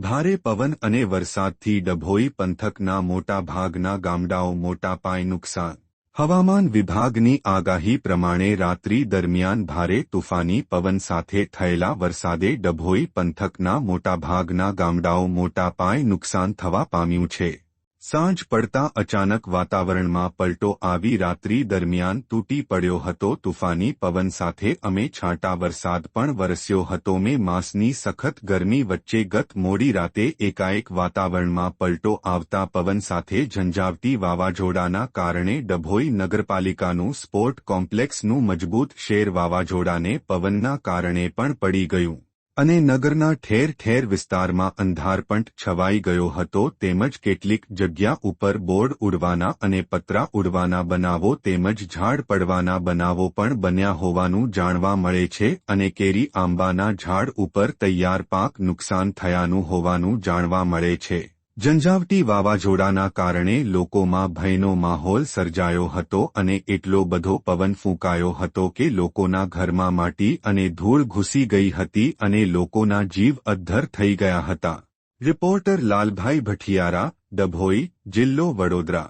ભારે પવન અને વરસાદથી ડભોઈ પંથકના મોટા ભાગના ગામડાઓ મોટા પાય નુકસાન. હવામાન વિભાગની આગાહી પ્રમાણે રાત્રિ દરમિયાન ભારે તુફાની પવન સાથે થયેલા વરસાદે ડભોઈ પંથકના મોટાભાગના ગામડાઓ મોટા પાયે નુકસાન થવા પામ્યું છે. સાંજ પડતા અચાનક વાતાવરણમાં પલટો આવી રાત્રિ દરમિયાન તૂટી પડ્યો હતો. તુફાની પવન સાથે અમે છાંટા વરસાદ પણ વરસ્યો હતો. મે માસની સખત ગરમી વચ્ચે ગત મોડી રાતે એકાએક વાતાવરણમાં પલટો આવતા પવન સાથે ઝંઝાવતી વાવાઝોડાના કારણે ડભોઈ નગરપાલિકાનું સ્પોર્ટ કોમ્પ્લેક્સનું મજબૂત શેર વાવાઝોડાને પવનના કારણે પણ પડી ગયું. અને નગરના ઠેર ઠેર વિસ્તારમાં અંધારપંટ છવાઈ ગયો હતો તેમજ કેટલીક જગ્યા ઉપર બોર્ડ ઉડવાના અને પતરા ઉડવાના બનાવો તેમજ ઝાડ પડવાના બનાવો પણ બન્યા હોવાનું જાણવા મળે છે અને કેરી આંબાના ઝાડ ઉપર તૈયાર પાક નુકસાન થયાનું હોવાનું જાણવા મળે છે. ઝંઝાવતી વાવાઝોડાના કારણે લોકોમાં ભયનો માહોલ સર્જાયો હતો અને એટલો બધો પવન ફૂંકાયો હતો કે લોકોના ઘરમાં માટી અને ધૂળ ઘૂસી ગઈ હતી અને લોકોના જીવ અદ્ધર થઈ ગયા હતા. રિપોર્ટર લાલભાઈ ભઠિયારા, ડભોઈ, જિલ્લો વડોદરા.